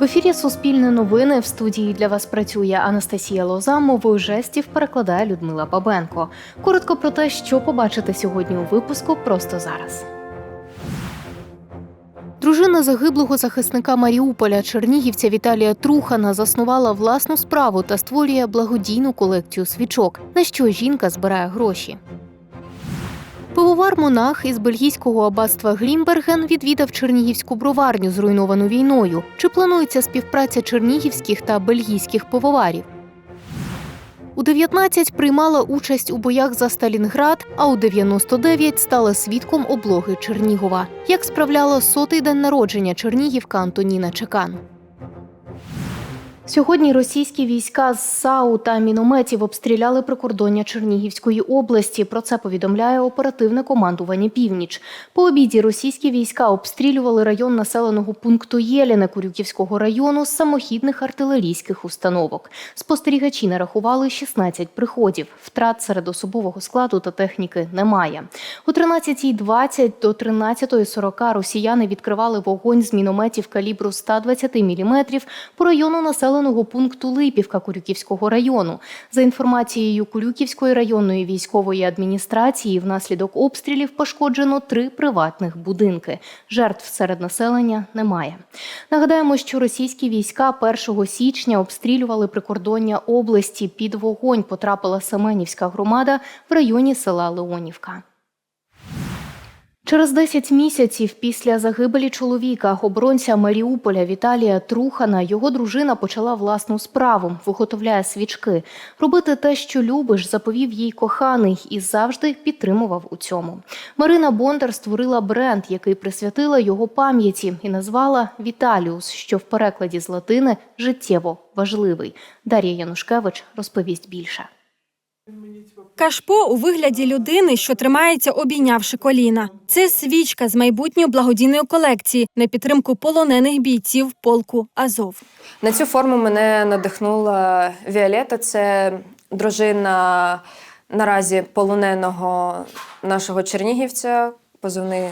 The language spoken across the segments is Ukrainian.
В ефірі Суспільне новини в студії для вас працює Анастасія Лоза. Мовою жестів перекладає Людмила Бабенко. Коротко про те, що побачите сьогодні у випуску просто зараз. Дружина загиблого захисника Маріуполя Чернігівця Віталія Трухана заснувала власну справу та створює благодійну колекцію свічок, на що жінка збирає гроші. Пивовар монах із бельгійського аббатства Глімберген відвідав Чернігівську броварню, зруйновану війною. Чи планується співпраця чернігівських та бельгійських пивоварів? У 19 приймала участь у боях за Сталінград, а у 99 стала свідком облоги Чернігова. Як справляла сотий день народження Чернігівка Антоніна Чекан. Сьогодні російські війська з САУ та мінометів обстріляли прикордоння Чернігівської області. Про це повідомляє оперативне командування Північ. По обіді російські війська обстрілювали район населеного пункту Єліне Курюківського району з самохідних артилерійських установок. Спостерігачі нарахували 16 приходів. Втрат серед особового складу та техніки немає. О 13.20 до 13.40 росіяни відкривали вогонь з мінометів калібру 120 мм по району населеного пункту Липівка Курюківського району. За інформацією Курюківської районної військової адміністрації, внаслідок обстрілів пошкоджено три приватних будинки. Жертв серед населення немає. Нагадаємо, що російські війська 1 січня обстрілювали прикордоння області. Під вогонь потрапила Семенівська громада в районі села Леонівка. Через 10 місяців після загибелі чоловіка, оборонця Маріуполя Віталія Трухана, його дружина почала власну справу, виготовляє свічки. Робити те, що любиш, заповів їй коханий і завжди підтримував у цьому. Марина Бондар створила бренд, який присвятила його пам'яті, і назвала Віталіус, що в перекладі з латини життєво важливий. Дар'я Янушкевич розповість більше. Кашпо у вигляді людини, що тримається, обійнявши коліна. Це свічка з майбутньої благодійної колекції на підтримку полонених бійців полку Азов. На цю форму мене надихнула Віолета. Це дружина наразі полоненого нашого чернігівця, позивний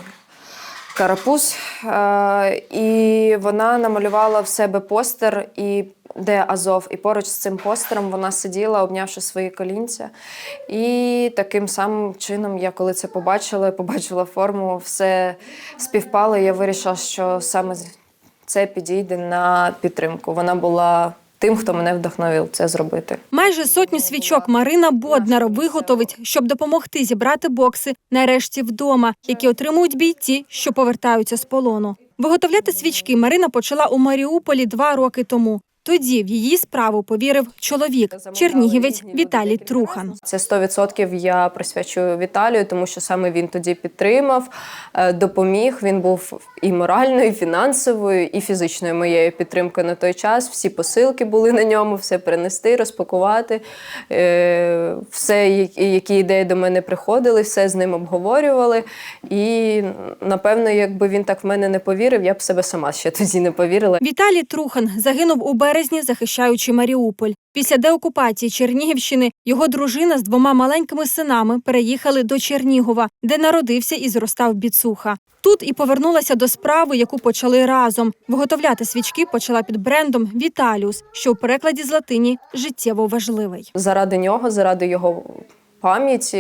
Карапуз. Е, І вона намалювала в себе постер, і де Азов. І поруч з цим постером вона сиділа, обнявши свої колінця. І таким самим чином, я коли це побачила, побачила форму, все співпало. Я вирішила, що саме це підійде на підтримку. Вона була тим, хто мене вдохновив це зробити. Майже сотню свічок Марина Боднар виготовить, щоб допомогти зібрати бокси нарешті вдома, які отримують бійці, що повертаються з полону. Виготовляти свічки Марина почала у Маріуполі два роки тому. Тоді в її справу повірив чоловік, чернігівець Віталій Трухан. Це 100% я присвячую Віталію, тому що саме він тоді підтримав, е, допоміг. Він був і моральною, і фінансовою, і фізичною моєю підтримкою на той час. Всі посилки були на ньому, все принести, розпакувати. Е, Все, які- які ідеї до мене приходили, все з ним обговорювали. І напевно, якби він так в мене не повірив, я б себе сама ще тоді не повірила. Віталій Трухан загинув у березні, захищаючи Маріуполь. Після деокупації Чернігівщини його дружина з двома маленькими синами переїхали до Чернігова, де народився і зростав біцуха. Тут і повернулася до справи, яку почали разом. Виготовляти свічки почала під брендом Віталіус, що в перекладі з латині життєво важливий. заради нього, заради його пам'яті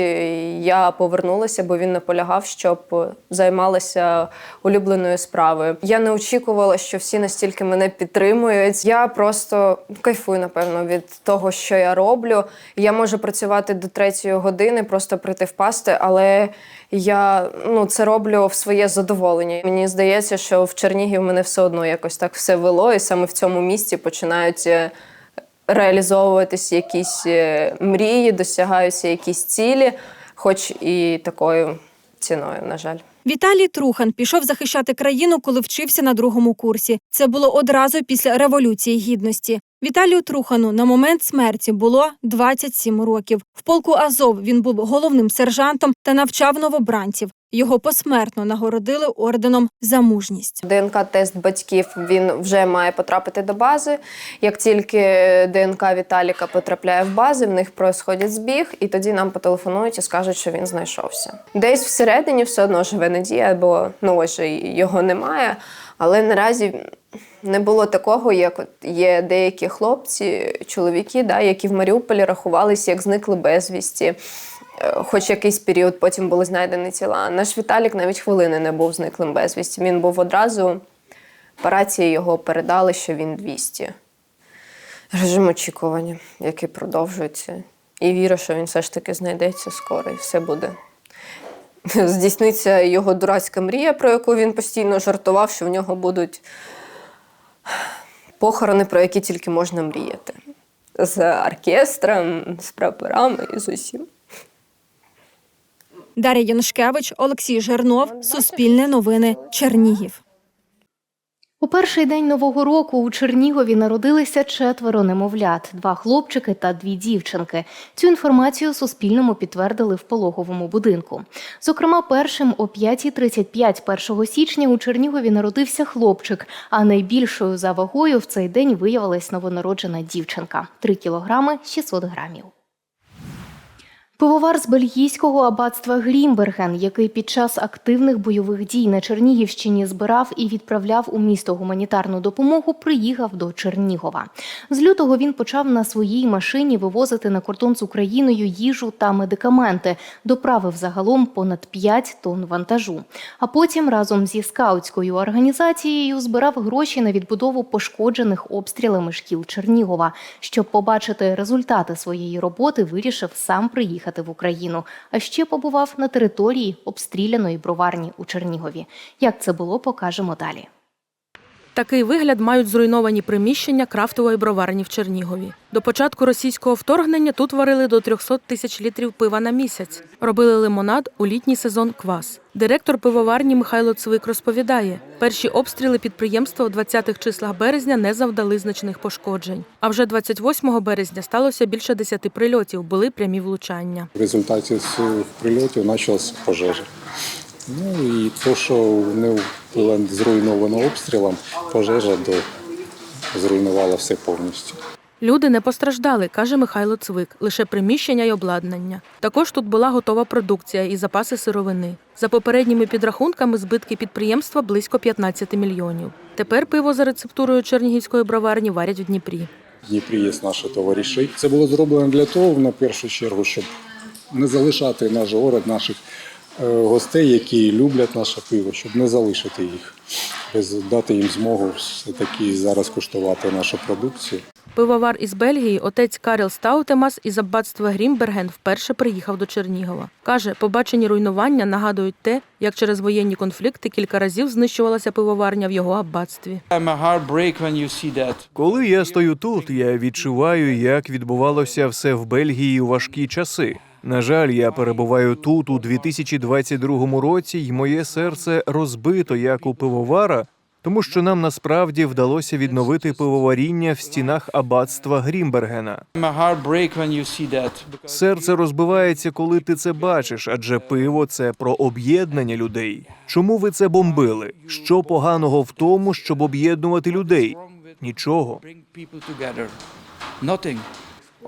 я повернулася, бо він наполягав, щоб займалася улюбленою справою. Я не очікувала, що всі настільки мене підтримують. Я просто кайфую, напевно, від того, що я роблю. Я можу працювати до третьої години, просто прийти впасти, але я ну, це роблю в своє задоволення. Мені здається, що в Чернігів мене все одно якось так все вело, і саме в цьому місці починають. Реалізовуватись якісь е, мрії, досягаються якісь цілі, хоч і такою ціною, на жаль. Віталій Трухан пішов захищати країну, коли вчився на другому курсі. Це було одразу після революції гідності. Віталію Трухану на момент смерті було 27 років. В полку Азов він був головним сержантом та навчав новобранців. Його посмертно нагородили орденом за мужність. ДНК-тест батьків він вже має потрапити до бази. Як тільки ДНК Віталіка потрапляє в бази, в них происходить збіг, і тоді нам потелефонують і скажуть, що він знайшовся. Десь всередині все одно живе надія, бо ну ось його немає. Але наразі не було такого, як от є деякі хлопці, чоловіки, да, які в Маріуполі рахувалися як зникли безвісті. Е, Хоч якийсь період потім були знайдені тіла. Наш Віталік навіть хвилини не був зниклим безвісті. Він був одразу, по рації його передали, що він 200. Режим очікування, який продовжується. І вірю, що він все ж таки знайдеться скоро і все буде. Здійсниться його дурацька мрія, про яку він постійно жартував, що в нього будуть похорони, про які тільки можна мріяти. З оркестром, з прапорами і з усім. Дар'я Янушкевич, Олексій Жернов, Суспільне новини, Чернігів. У перший день нового року у Чернігові народилися четверо немовлят: два хлопчики та дві дівчинки. Цю інформацію Суспільному підтвердили в пологовому будинку. Зокрема, першим о 5.35 1 січня у Чернігові народився хлопчик, а найбільшою за вагою в цей день виявилась новонароджена дівчинка 3 кілограми 600 грамів. Пивовар з бельгійського аббатства Грімберген, який під час активних бойових дій на Чернігівщині збирав і відправляв у місто гуманітарну допомогу, приїхав до Чернігова. З лютого він почав на своїй машині вивозити на кордон з Україною їжу та медикаменти. Доправив загалом понад 5 тонн вантажу. А потім разом зі скаутською організацією збирав гроші на відбудову пошкоджених обстрілами шкіл Чернігова. Щоб побачити результати своєї роботи, вирішив сам приїхати в Україну. А ще побував на території обстріляної броварні у Чернігові. Як це було, покажемо далі. Такий вигляд мають зруйновані приміщення крафтової броварні в Чернігові. До початку російського вторгнення тут варили до 300 тисяч літрів пива на місяць. Робили лимонад у літній сезон квас. Директор пивоварні Михайло Цвик розповідає, перші обстріли підприємства у 20-х числах березня не завдали значних пошкоджень. А вже 28 березня сталося більше 10 прильотів, були прямі влучання. В результаті цих прильотів почалась пожежа. Ну і то, що не було зруйновано обстрілом, пожежа до зруйнувала все повністю. Люди не постраждали, каже Михайло Цвик, лише приміщення й обладнання. Також тут була готова продукція і запаси сировини. За попередніми підрахунками, збитки підприємства близько 15 мільйонів. Тепер пиво за рецептурою чернігівської броварні варять в Дніпрі. В Дніпрі є наші товариші. Це було зроблено для того, на першу чергу, щоб не залишати наш город, наших гостей, які люблять наше пиво, щоб не залишити їх, без дати їм змогу все-таки зараз куштувати нашу продукцію. Пивовар із Бельгії, отець Карел Стаутемас із аббатства Грімберген вперше приїхав до Чернігова. Каже, побачені руйнування нагадують те, як через воєнні конфлікти кілька разів знищувалася пивоварня в його аббатстві. Коли я стою тут, я відчуваю, як відбувалося все в Бельгії у важкі часи. На жаль, я перебуваю тут у 2022 році, і моє серце розбито як у пивовара, тому що нам насправді вдалося відновити пивоваріння в стінах аббатства Грімбергена. Серце розбивається, коли ти це бачиш, адже пиво це про об'єднання людей. Чому ви це бомбили? Що поганого в тому, щоб об'єднувати людей? Нічого.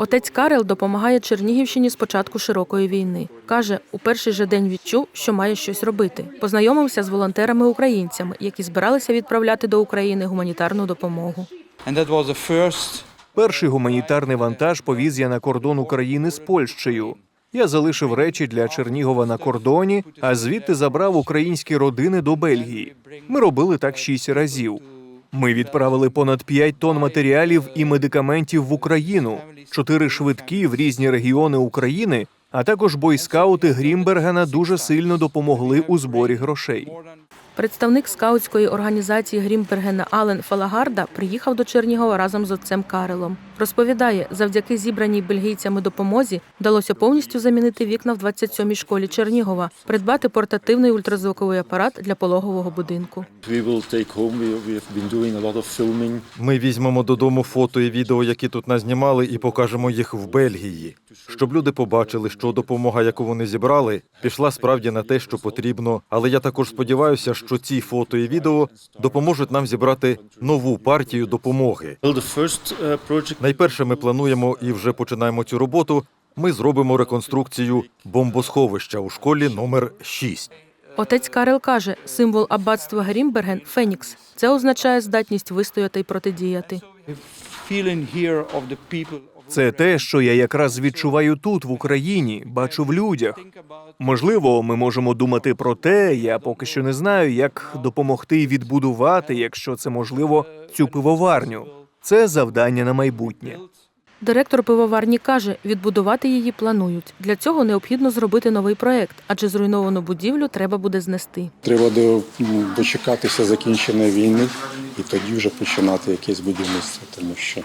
Отець Карел допомагає Чернігівщині з початку широкої війни. Каже, у перший же день відчув, що має щось робити. Познайомився з волонтерами-українцями, які збиралися відправляти до України гуманітарну допомогу. Перший гуманітарний вантаж повіз я на кордон України з Польщею. Я залишив речі для Чернігова на кордоні, а звідти забрав українські родини до Бельгії. Ми робили так шість разів. Ми відправили понад 5 тонн матеріалів і медикаментів в Україну, чотири швидкі в різні регіони України, а також бойскаути Грімбергена дуже сильно допомогли у зборі грошей. Представник скаутської організації Грімбергена Ален Фалагарда приїхав до Чернігова разом з отцем Карелом. Розповідає, завдяки зібраній бельгійцями допомозі вдалося повністю замінити вікна в 27-й школі Чернігова, придбати портативний ультразвуковий апарат для пологового будинку. Ми візьмемо додому фото і відео, які тут назнімали, і покажемо їх в Бельгії, щоб люди побачили, що допомога, яку вони зібрали, пішла справді на те, що потрібно. Але я також сподіваюся, що ці фото і відео допоможуть нам зібрати нову партію допомоги. Project Найперше, ми плануємо і вже починаємо цю роботу. Ми зробимо реконструкцію бомбосховища у школі номер 6. Отець Карел каже, символ аббатства Грімберген Фенікс. Це означає здатність вистояти і протидіяти. Це те, що я якраз відчуваю тут, в Україні, бачу в людях. Можливо, ми можемо думати про те, я поки що не знаю, як допомогти відбудувати, якщо це можливо, цю пивоварню. Це завдання на майбутнє. Директор пивоварні каже, відбудувати її планують. Для цього необхідно зробити новий проект, адже зруйновану будівлю треба буде знести. Треба дочекатися закінчення війни і тоді вже починати якесь будівництво, тому що,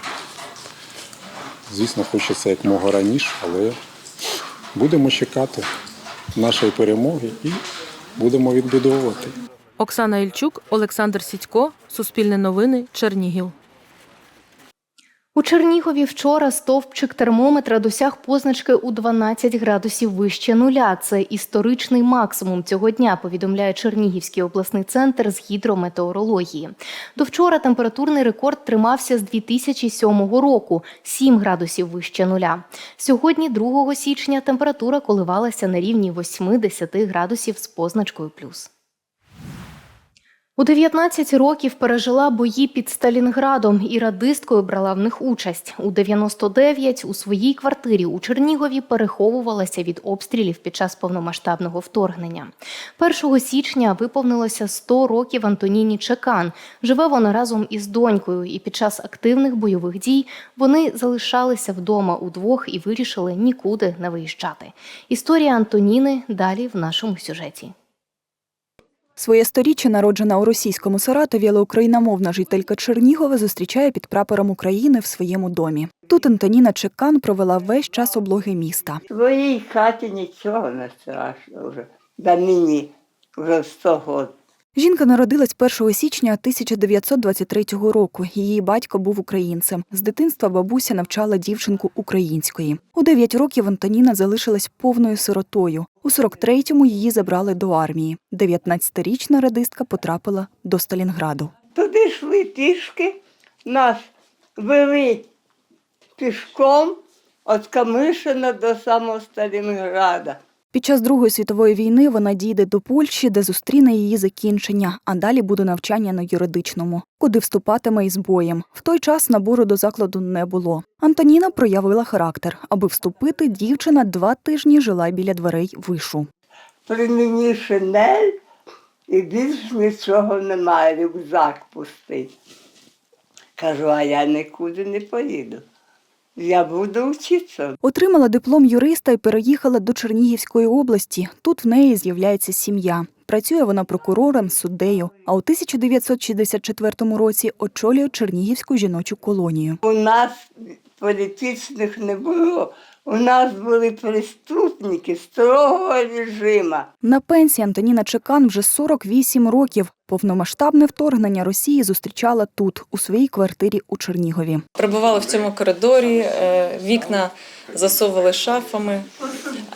звісно, хочеться як мога раніше, але будемо чекати нашої перемоги і будемо відбудовувати. Оксана Ільчук, Олександр Сідько, Суспільне новини, Чернігів. У Чернігові вчора стовпчик термометра досяг позначки у 12 градусів вище нуля. Це історичний максимум цього дня, повідомляє Чернігівський обласний центр з гідрометеорології. До вчора температурний рекорд тримався з 2007 року 7 градусів вище нуля. Сьогодні, 2 січня, температура коливалася на рівні 8-10 градусів з позначкою плюс. У 19 років пережила бої під Сталінградом і радисткою брала в них участь. У 99 у своїй квартирі у Чернігові переховувалася від обстрілів під час повномасштабного вторгнення. 1 січня виповнилося 100 років Антоніні Чекан. Живе вона разом із донькою, і під час активних бойових дій вони залишалися вдома удвох і вирішили нікуди не виїжджати. Історія Антоніни далі в нашому сюжеті. Своє сторіччя, народжена у російському Саратові, але україномовна жителька Чернігова зустрічає під прапором України в своєму домі. Тут Антоніна Чекан провела весь час облоги міста. В своїй хаті нічого не страшно вже. Да мені вже 100 років. Жінка народилась 1 січня 1923 року. Її батько був українцем. З дитинства бабуся навчала дівчинку української. У 9 років Антоніна залишилась повною сиротою. У 43-му її забрали до армії. 19-річна радистка потрапила до Сталінграду. Туди йшли пішки, нас вели пішком від Камишина до самого Сталінграда. Під час Другої світової війни вона дійде до Польщі, де зустріне її закінчення, а далі буде навчання на юридичному, куди вступатиме із боєм. В той час набору до закладу не було. Антоніна проявила характер. Аби вступити, дівчина два тижні жила біля дверей вишу. При мені шинель і більш нічого немає, рюкзак пустий. Кажу, а я нікуди не поїду. Я буду вчитися. Отримала диплом юриста і переїхала до Чернігівської області. Тут в неї з'являється сім'я. Працює вона прокурором, суддею. А у 1964 році очолює Чернігівську жіночу колонію. У нас політичних не було. У нас були преступники строгого режиму. На пенсії Антоніна Чекан вже 48 років. Повномасштабне вторгнення Росії зустрічала тут, у своїй квартирі у Чернігові. Прибувала в цьому коридорі, е, вікна засовували шафами,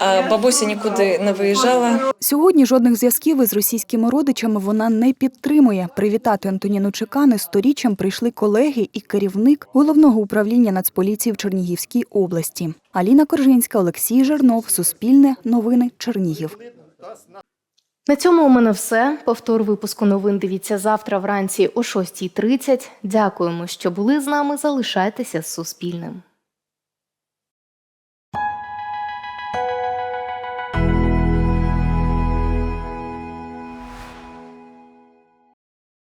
а бабуся нікуди не виїжджала. Сьогодні жодних зв'язків із російськими родичами вона не підтримує. Привітати Антоніну Чекани сторіччям прийшли колеги і керівник головного управління Нацполіції в Чернігівській області. Аліна Коржинська, Олексій Жернов, Суспільне, Новини, Чернігів. На цьому у мене все. Повтор випуску новин дивіться завтра вранці о 6.30. Дякуємо, що були з нами. Залишайтеся з Суспільним.